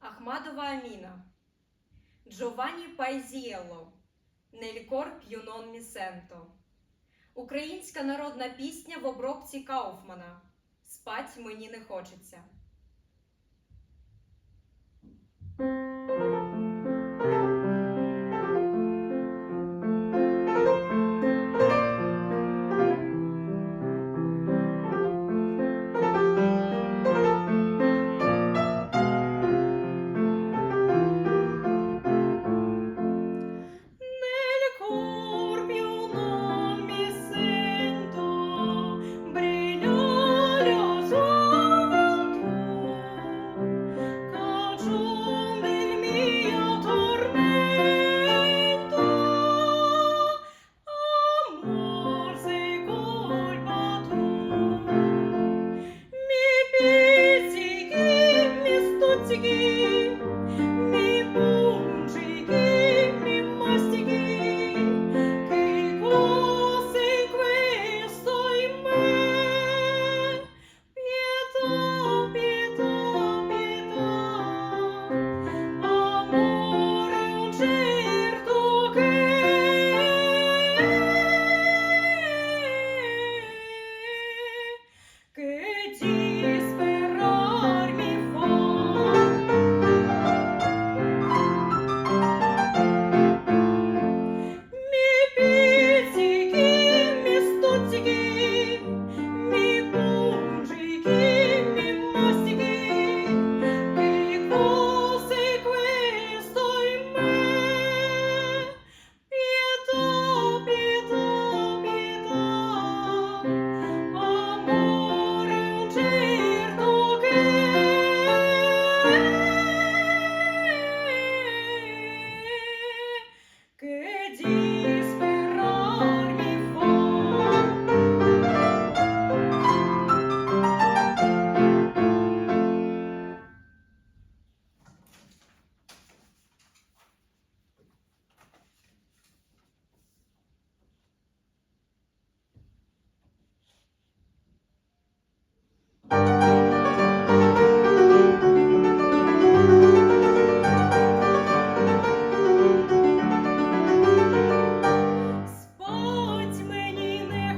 Ахмадова Аміна, Джованні Пайзієло, Нелькор П'юнон Місенто, Українська народна пісня в обробці Кауфмана. Спать мені не хочеться.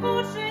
不是。